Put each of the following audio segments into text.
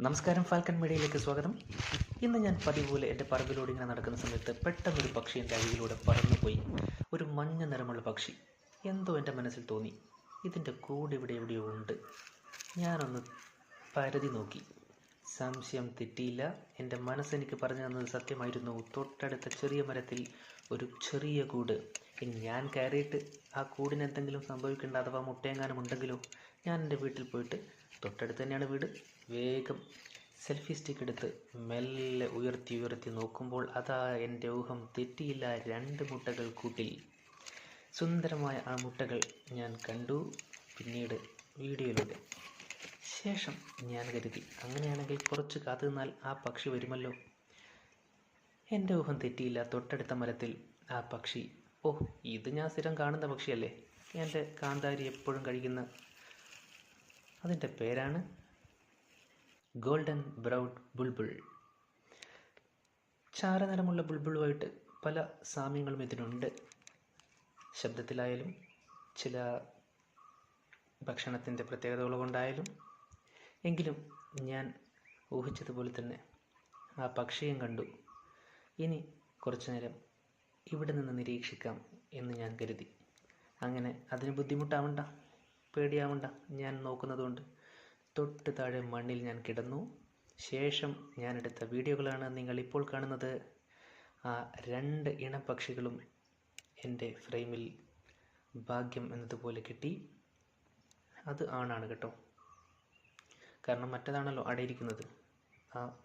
നമസ്കാരം ഫാൽക്കൺ മീഡിയയിലേക്ക് സ്വാഗതം. ഇന്ന് ഞാൻ പതിവ് പോലെ എന്റെ പറമ്പിലൂടെ ഇങ്ങനെ നടക്കുന്ന സമയത്ത് പെട്ടെന്നൊരു പക്ഷി എന്റെ അരികിലൂടെ പറന്നുപോയി. ഒരു മഞ്ഞ നിറമുള്ള പക്ഷി. എന്തോ എന്റെ മനസ്സിൽ തോന്നി. ഇതിന്റെ കൂട് ഇവിടെ എവിടെയോ ഉണ്ട്. ഞാനൊന്ന് പരതി നോക്കി. സംശയം തെറ്റിയില്ല. എന്റെ മനസ്സെനിക്ക് പറഞ്ഞു തന്നത് സത്യമായിരുന്നു. തൊട്ടടുത്ത ചെറിയ മരത്തിൽ ഒരു ചെറിയ കൂട്. ഇനി ഞാൻ കയറിയിട്ട് ആ കൂടിന് എന്തെങ്കിലും സംഭവിക്കേണ്ട അഥവാ മുട്ടയെങ്ങാനും ഉണ്ടെങ്കിലോ ഞാൻ എന്റെ വീട്ടിൽ പോയിട്ട് തൊട്ടടുത്ത് തന്നെയാണ് വീട്. വേഗം സെൽഫി സ്റ്റിക്ക് എടുത്ത് മെല്ലെ ഉയർത്തി ഉയർത്തി നോക്കുമ്പോൾ അതാ എന്റെ ഊഹം തെറ്റിയില്ല രണ്ട് മുട്ടകൾ കൂട്ടി സുന്ദരമായ ആ മുട്ടകൾ ഞാൻ കണ്ടു. പിന്നീട് വീഡിയോയിലൂടെ. ശേഷം ഞാൻ കരുതി അങ്ങനെയാണെങ്കിൽ കുറച്ച് കാത്തു നിന്നാൽ ആ പക്ഷി വരുമല്ലോ. എന്റെ ഊഹം തെറ്റിയില്ല. തൊട്ടടുത്ത മരത്തിൽ ആ പക്ഷി ഓ ഇത് ഞാൻ സ്ഥിരം കാണുന്ന പക്ഷിയല്ലേ? എന്റെ കാന്താരി എപ്പോഴും കഴിക്കുന്ന അതിന്റെ പേരാണ് ഗോൾഡൻ ബ്രൗഡ് ബുൾബുൾ. ചാരനിറമുള്ള ബുൾബുളുമായിട്ട് പല സാമ്യങ്ങളും ഇതിനുണ്ട്. ശബ്ദത്തിലായാലും ചില ഭക്ഷണത്തിന്റെ പ്രത്യേകതകൾ കൊണ്ടായാലും. എങ്കിലും ഞാൻ ഊഹിച്ചതുപോലെ തന്നെ ആ പക്ഷിയും കണ്ടു. ഇനി കുറച്ചു നേരം ഇവിടെ നിന്ന് നിരീക്ഷിക്കാം എന്ന് ഞാൻ കരുതി. അങ്ങനെ അതിന് ബുദ്ധിമുട്ടാവണ്ട പേടിയാവണ്ട. ഞാൻ നോക്കുന്നതുകൊണ്ട് തൊട്ട് താഴെ മണ്ണിൽ ഞാൻ കിടന്നു. ശേഷം ഞാൻ എടുത്ത വീഡിയോകളാണ് നിങ്ങൾ ഇപ്പോൾ കാണുന്നത്. ആ രണ്ട് ഇണപക്ഷികളും എന്റെ ഫ്രെയിമിൽ ഭാഗ്യം എന്നതുപോലെ കിട്ടി. അത് ആണാണ് കേട്ടോ. കാരണം മറ്റേതാണല്ലോ അടയിരിക്കുന്നത്. ആ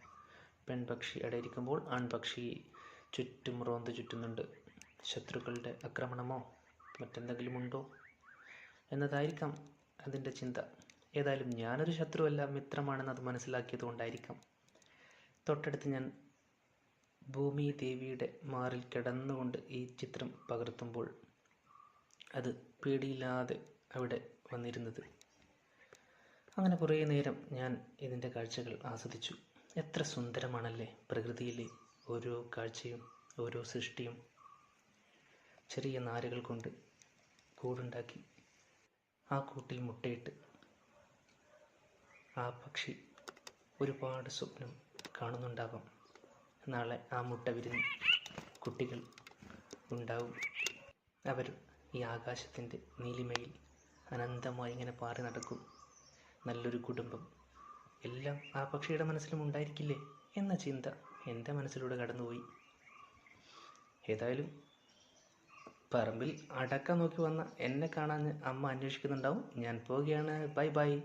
പെൺപക്ഷി അടയിരിക്കുമ്പോൾ ആൺപക്ഷി ചുറ്റും റോന്ത് ചുറ്റുന്നുണ്ട്. ശത്രുക്കളുടെ ആക്രമണമോ മറ്റെന്തെങ്കിലും ഉണ്ടോ? എന്നതായിരിക്കാം അതിന്റെ ചിന്ത. ഏതായാലും ഞാനൊരു ശത്രുവല്ല മിത്രമാണെന്ന് അത് മനസ്സിലാക്കിയത് കൊണ്ടായിരിക്കാം. തൊട്ടടുത്ത് ഞാൻ ഭൂമി ദേവിയുടെ മാറിൽ കിടന്നുകൊണ്ട് ഈ ചിത്രം പകർത്തുമ്പോൾ അത് പേടിയില്ലാതെ അവിടെ വന്നിരുന്നത്. അങ്ങനെ കുറേ നേരം ഞാൻ ഇതിന്റെ കാഴ്ചകൾ ആസ്വദിച്ചു. എത്ര സുന്ദരമാണല്ലേ പ്രകൃതിയിലെ ഓരോ കാഴ്ചയും ഓരോ സൃഷ്ടിയും ചെറിയ നാരുകൾ കൊണ്ട് കൂടുണ്ടാക്കി ആ കൂട്ടിൽ മുട്ടയിട്ട് ആ പക്ഷി ഒരുപാട് സ്വപ്നം കാണുന്നുണ്ടാവാം. നാളെ ആ മുട്ട വിരിഞ്ഞ് കുട്ടികൾ ഉണ്ടാവും. അവർ ഈ ആകാശത്തിന്റെ നീലിമയിൽ അനന്തമായി ഇങ്ങനെ പാറി നടക്കും. നല്ലൊരു കുടുംബം. എല്ലാം ആ പക്ഷിയുടെ മനസ്സിലും ഉണ്ടായിരിക്കില്ലേ? എന്ന ചിന്ത. എന്റെ മനസ്സിലൂടെ കടന്നുപോയി. ഏതായാലും പറമ്പിൽ അടക്ക നോക്കി വന്ന എന്നെ കാണാൻ അമ്മ അന്വേഷിക്കുന്നുണ്ടാവും. ഞാൻ പോവുകയാണ്. Bye bye.